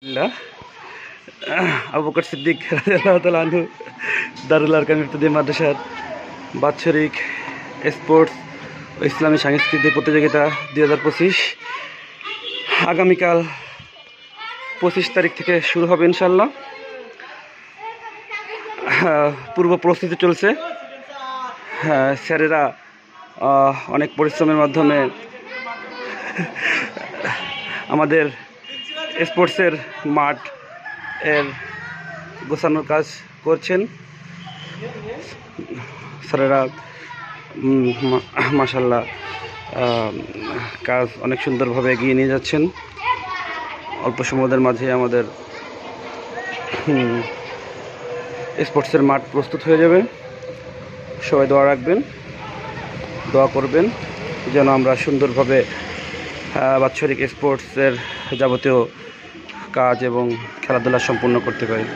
আলহামদুলিল্লাহ। আবু বকর সিদ্দিক দারুল আরকাম ইফতেদি মাদ্রাসার বাৎসরিক স্পোর্টস ও ইসলামী সাংস্কৃতিক প্রতিযোগিতা দুই হাজার পঁচিশ। আগামীকাল পঁচিশ তারিখ থেকে শুরু হবে ইনশাল্লাহ পূর্ব প্রস্তুতি চলছে। হ্যাঁ, স্যারেরা অনেক পরিশ্রমের মাধ্যমে আমাদের স্পোর্টসের মাঠ এর গোছানোর কাজ করছেন। স্যারেরা মাসাল্লাহ কাজ অনেক সুন্দরভাবে এগিয়ে নিয়ে যাচ্ছেন। অল্প সময়ের মাঝে আমাদের স্পোর্টসের মাঠ প্রস্তুত হয়ে যাবে। সবাই দোয়া রাখবেন, দোয়া করবেন, যেন আমরা সুন্দরভাবে বাৎসরিক স্পোর্টসের যাবতীয় কাজ এবং খেলাধুলা সম্পূর্ণ করতে পারি।